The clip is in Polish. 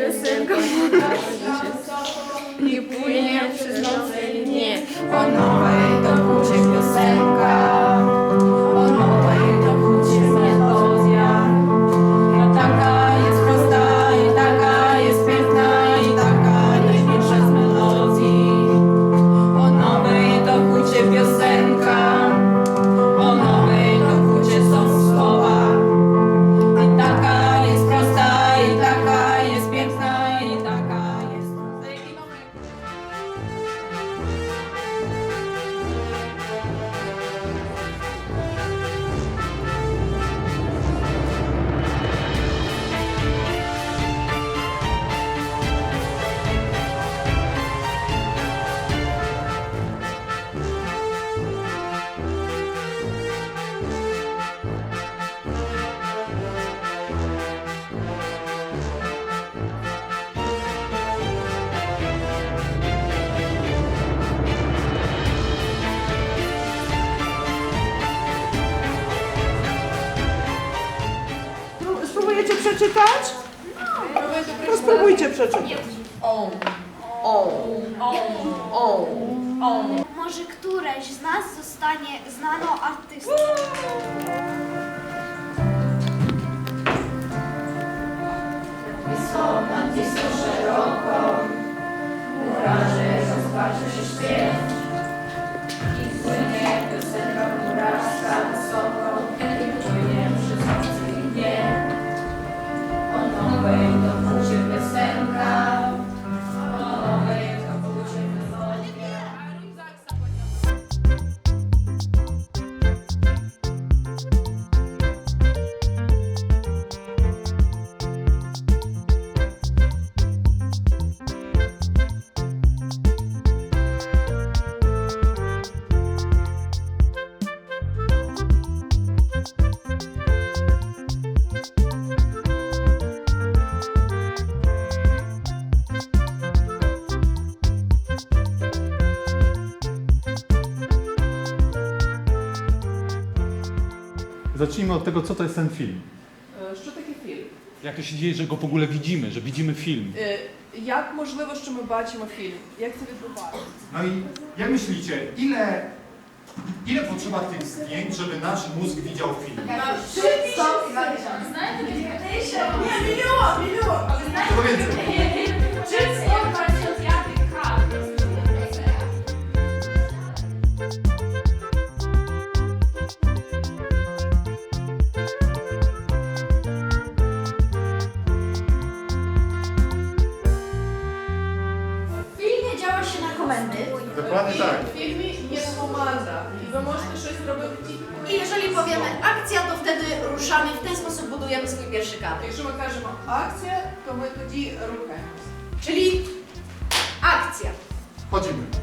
piosenką I płynie przez noce i dnie O przeczytać? No spróbujcie przeczytać. O, o, o. Może któreś z nas zostanie znaną artystką. away. Zacznijmy od tego, co to jest ten film. Е, Що таке фільм? Jak to się dzieje, że go w ogóle widzimy, że widzimy film? Е, Як можливо, що ми бачимо фільм? Як це відбувається? No i jak myślicie, ile, ile potrzeba tych zdjęć, żeby nasz mózg widział film? Tylko więcej. W komendy. Dokładnie tak. В фільмі є команда, і ви можете щось робити тільки. I jeżeli powiemy akcja, to wtedy ruszamy, w ten sposób budujemy swój pierwszy kadr. Якщо ми кажемо акція, то ми тоді рухаємося. Czyli akcja. Chodzimy. Акція.